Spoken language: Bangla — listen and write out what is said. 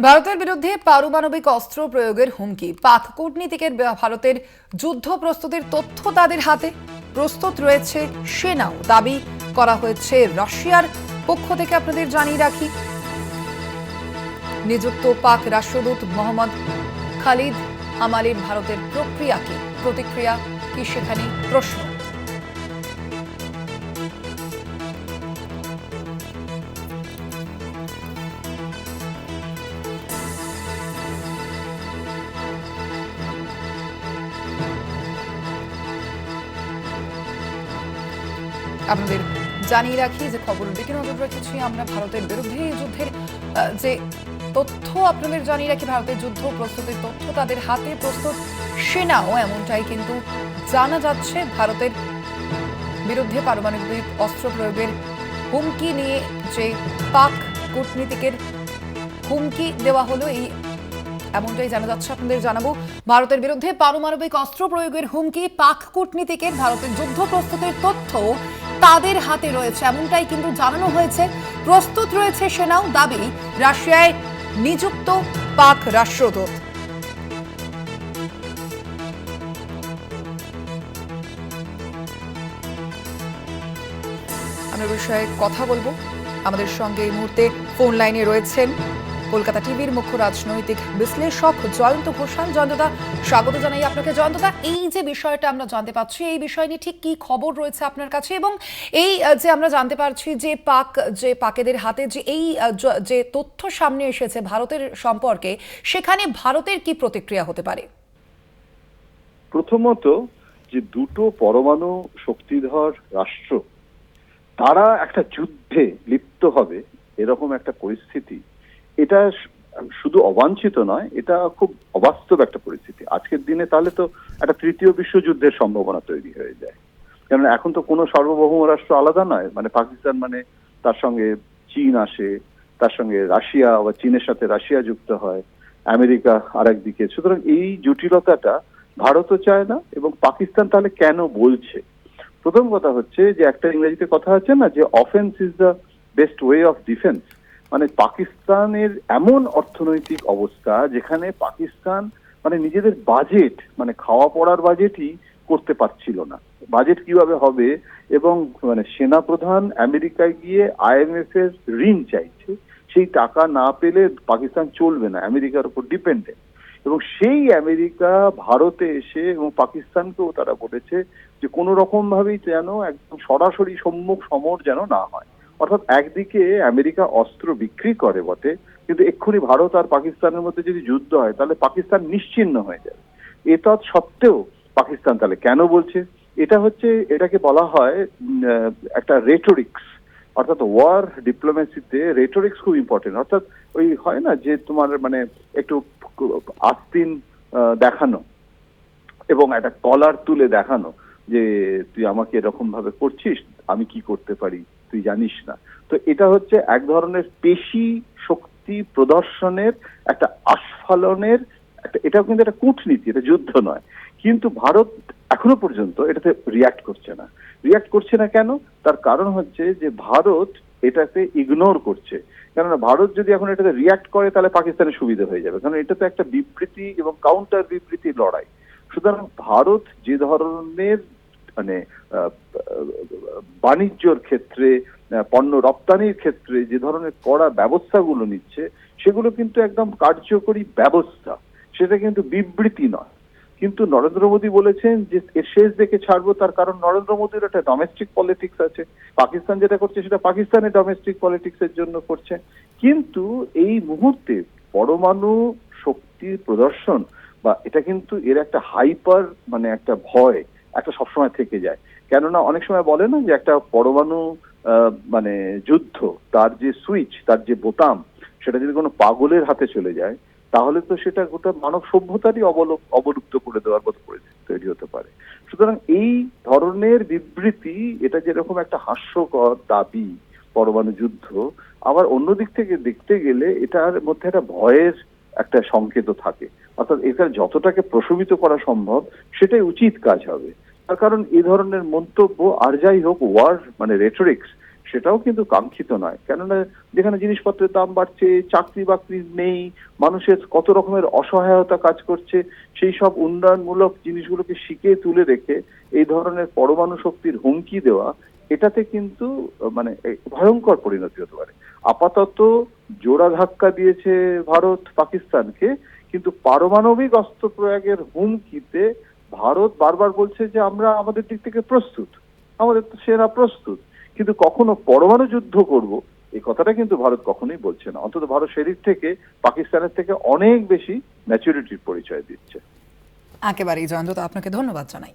ভারতের বিরুদ্ধে পারমাণবিক অস্ত্র প্রয়োগের হুমকি। পাক কূটনীতিকের ভারতের যুদ্ধ প্রস্তুতির তথ্য তাদের হাতে। প্রস্তুত রয়েছে সেনাও। দাবি করা হয়েছে রাশিয়ার পক্ষ থেকে আপনাদের জানিয়ে রাখি। নিযুক্ত পাক রাষ্ট্রদূত মোহাম্মদ খালিদ আমালির ভারতের প্রক্রিয়া কি প্রতিক্রিয়া কি সেখানে প্রশ্ন? আপনাদের জানিয়ে রাখি যে খবরের দিকে নজর রেখেছি আমরা ভারতের বিরুদ্ধে এই যুদ্ধের যে তথ্য আপনাদের জানিয়ে রাখি, ভারতের যুদ্ধ প্রস্তুতির তথ্য তাদের হাতে প্রস্তুত, সেনাও এমনটাই কিন্তু জানা যাচ্ছে। ভারতের বিরুদ্ধে পারমাণবিক অস্ত্র প্রয়োগের হুমকি নিয়ে যে পাক কূটনীতিকের হুমকি দেওয়া হলো, এই এমনটাই জানা যাচ্ছে। আপনাদের জানাব, ভারতের বিরুদ্ধে পারমাণবিক অস্ত্র প্রয়োগের হুমকি, পাক কূটনীতিকের, ভারতের যুদ্ধ প্রস্তুতির তথ্য তাদের হাতে রয়েছে। এমনটাই কিন্তু জানানো হয়েছে। প্রস্তুত রয়েছে সেনাও। দাবি, রাশিয়ায় নিযুক্ত পাক রাষ্ট্রদূত। আমরা বিষয়ে কথা বলব। আমাদের সঙ্গে এই মুহূর্তে ফোন লাইনে রয়েছেন কলকাতা টিভির মুখ্য রাজনৈতিক বিশ্লেষক জয়ন্ত ঘোষাল। জয়ন্তদা, স্বাগত জানাই আপনাকে। জয়ন্তদা, এই যে বিষয়টা আমরা জানতে পারছি, এই বিষয় নিয়ে ঠিক কি খবর রয়েছে আপনার কাছে? এবং এই যে আমরা জানতে পারছি যে পাক, যে পাকেদের হাতে যে এই যে তথ্য সামনে এসেছে ভারতের সম্পর্কে, সেখানে ভারতের কি প্রতিক্রিয়া হতে পারে? প্রথমত যে দুটো পরমাণু শক্তিধর রাষ্ট্র, তারা একটা যুদ্ধে লিপ্ত হবে, এরকম একটা পরিস্থিতি এটা শুধু অবাঞ্ছিত নয়, এটা খুব অবাস্তব একটা পরিস্থিতি। আজকের দিনে তাহলে তো একটা তৃতীয় বিশ্বযুদ্ধের সম্ভাবনা তৈরি হয়ে যায়। কারণ এখন তো কোনো সার্বভৌম রাষ্ট্র আলাদা নয় মানে পাকিস্তান মানে তার সঙ্গে চীন আসে, তার সঙ্গে রাশিয়া বা চীনের সাথে রাশিয়া যুক্ত হয়, আমেরিকা আর একদিকে সুতরাং এই জটিলতাটা ভারতও চায় না এবং পাকিস্তান তাহলে কেন বলছে? প্রথম কথা হচ্ছে যে একটা ইংরেজিতে কথা আছে না যে offence is the best way of defence মানে পাকিস্তানের এমন অর্থনৈতিক অবস্থা যেখানে পাকিস্তান মানে নিজেদের বাজেট মানে খাওয়া পড়ার বাজেটই করতে পারছিল না। বাজেট কীভাবে হবে? এবং মানে সেনা প্রধান আমেরিকায় গিয়ে আইএমএফ এর ঋণ চাইছে। সেই টাকা না পেলে পাকিস্তান চলবে না, আমেরিকার উপর ডিপেন্ডেন্ট এবং সেই আমেরিকা ভারতে এসে এবং পাকিস্তানকেও তারা বলেছে যে কোনো রকম ভাবেই যেন একদম সরাসরি সম্মুখ সমর যেন না হয়। অর্থাৎ একদিকে আমেরিকা অস্ত্র বিক্রি করে বটে, কিন্তু এক্ষুনি ভারত আর পাকিস্তানের মধ্যে যদি যুদ্ধ হয়, তাহলে পাকিস্তান নিশ্চিহ্ন হয়ে যাবে। এটা সত্ত্বেও পাকিস্তান তাহলে কেন বলছে? এটা হচ্ছে, এটাকে বলা হয় একটা রেটোরিক্স অর্থাৎ ওয়ার ডিপ্লোমেসিতে রেটোরিক্স খুব ইম্পর্টেন্ট অর্থাৎ ওই হয় না যে তোমার মানে একটু আস্তিন দেখানো এবং একটা কলার তুলে দেখানো। যে তুই আমাকে এরকম ভাবে করছিস, আমি কি করতে পারি, তুই জানিস না। তো এটা হচ্ছে এক ধরনের পেশি শক্তি প্রদর্শনের একটা আস্ফালনের একটা, এটাও কিন্তু একটা কূটনীতি, এটা যুদ্ধ নয়। কিন্তু ভারত এখনও পর্যন্ত এটাতে রিয়াক্ট করছে না। রিয়াক্ট করছে না কেন? তার কারণ হচ্ছে যে ভারত এটাকে ইগনোর করছে। কেননা ভারত যদি এখন এটাতে রিয়াক্ট করে, তাহলে পাকিস্তানের সুবিধা হয়ে যাবে। কারণ এটা তো একটা বিবৃতি এবং কাউন্টার বিবৃতির লড়াই। সুতরাং ভারত যে ধরনের মানে বাণিজ্যর ক্ষেত্রে পণ্য রপ্তানির ক্ষেত্রে যে ধরনের কড়া ব্যবস্থাগুলো নিচ্ছে, সেগুলো কিন্তু একদম কার্যকরী ব্যবস্থা। সেটা কিন্তু বিবৃতি নয়। কিন্তু নরেন্দ্র মোদী বলেছেন যে শেষ দেখে ছাড়বো, তার কারণ নরেন্দ্র মোদীর একটা ডোমেস্টিক পলিটিক্স আছে। পাকিস্তান যেটা করছে, সেটা পাকিস্তানের ডোমেস্টিক পলিটিক্স এর জন্য করছে। কিন্তু এই মুহূর্তে পরমাণু শক্তির প্রদর্শন বা এটা কিন্তু এর একটা হাইপার মানে একটা ভয় একটা সবসময় থেকে যায়। কেননা অনেক সময় বলে না যে একটা পরমাণু মানে যুদ্ধ, তার যে সুইচ তার যে বোতাম, সেটা যদি কোনো পাগলের হাতে চলে যায়, তাহলে তো সেটা গোটা মানব সভ্যতারই অবলুপ্ত করে দেওয়ার মতো তৈরি হতে পারে। সুতরাং এই ধরনের বিবৃতি, এটা যেরকম একটা হাস্যকর দাবি পরমাণু যুদ্ধ, আবার অন্য দিক থেকে দেখতে গেলে এটার মধ্যে একটা ভয়ের একটা সংকেত থাকে। অর্থাৎ এটা যতটাকে প্রশমিত করা সম্ভব, সেটাই উচিত কাজ হবে। তার কারণ এই ধরনের মন্তব্য আর যাই হোক, ওয়ার মানে রেটোরিক্স সেটাও কিন্তু কাঙ্ক্ষিত নয়। কেননা যেখানে জিনিসপত্রের দাম বাড়ছে, চাকরি বাকরি নেই, মানুষের কত রকমের অসহায়তা কাজ করছে, সেই সব উন্নয়নমূলক জিনিসগুলোকে শিখে তুলে রেখে এই ধরনের পরমাণু শক্তির হুমকি দেওয়া, এটাতে কিন্তু মানে ভয়ঙ্কর পরিণতি হতে পারে। আপাতত জোড়া ধাক্কা দিয়েছে ভারত পাকিস্তানকে কিন্তু পারমাণবিক অস্ত্র প্রয়োগের হুমকিতে ভারত বারবার বলছে যে আমরা আমাদের দিক থেকে প্রস্তুত। আমাদের তো সেরা প্রস্তুত। কিন্তু কখনো পরমাণু যুদ্ধ করব, এই কথাটা কিন্তু ভারত কখনোই বলছে না। অন্তত ভারত সেদিক থেকে, পাকিস্তানের থেকে অনেক বেশি ম্যাচুরিটির পরিচয় দিচ্ছে। একেবারেই জয়ন্ত আপনাকে ধন্যবাদ জানাই।